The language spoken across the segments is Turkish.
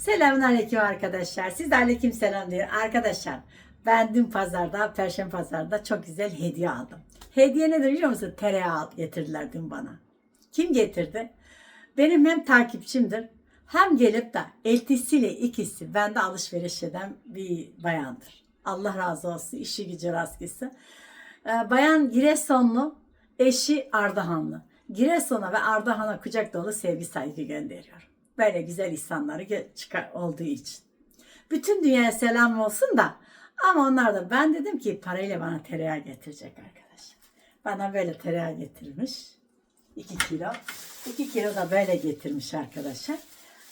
Selamünaleyküm arkadaşlar. Siz aleyküm selam diyor. Arkadaşlar ben dün pazarda, perşembe pazarda çok güzel hediye aldım. Hediye nedir biliyor musun? Tereyağı getirdiler dün bana. Kim getirdi? Benim hem takipçimdir hem gelip de eltisiyle ikisi bende alışveriş eden bir bayandır. Allah razı olsun. işi gücü rast gitsin. Ee, Bayan Giresunlu, eşi Ardahanlı. Giresun'a ve Ardahan'a kucak dolu sevgi saygı gönderiyorum. Böyle güzel insanları çıkar olduğu için. Bütün dünyaya selam olsun da ama onlar da ben dedim ki parayla bana tereyağı getirecek arkadaşlar. Bana böyle tereyağı getirmiş. 2 kilo. 2 kilo da böyle getirmiş arkadaşlar.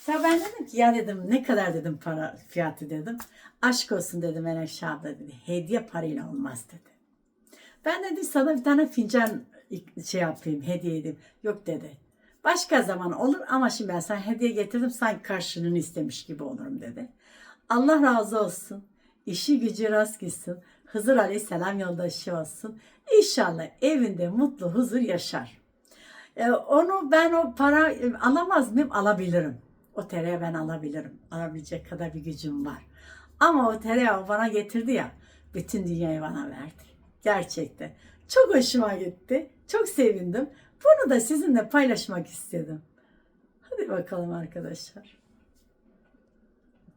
Sonra ben dedim ki ya dedim ne kadar dedim para fiyatı dedim. Aşk olsun dedim Menekşe abla dedi. Hediye parayla olmaz dedi. Ben dedim sana bir tane fincan şey yapayım, hediye edeyim. Yok dedi. Başka zaman olur ama şimdi ben sana hediye getirdim sanki karşılığını istemiş gibi olurum dedi. Allah razı olsun. İşi gücü rast gitsin. Hızır Aleyhisselam yoldaşı olsun. İnşallah evinde mutlu huzur yaşar. E, onu ben o para e, alamaz mıyım? Alabilirim. O tereyağı ben alabilirim. Alabilecek kadar bir gücüm var. Ama o tereyağı bana getirdi ya, bütün dünyayı bana verdi. Gerçekten. Çok hoşuma gitti. Çok sevindim. Bunu da sizinle paylaşmak istedim. Hadi bakalım arkadaşlar.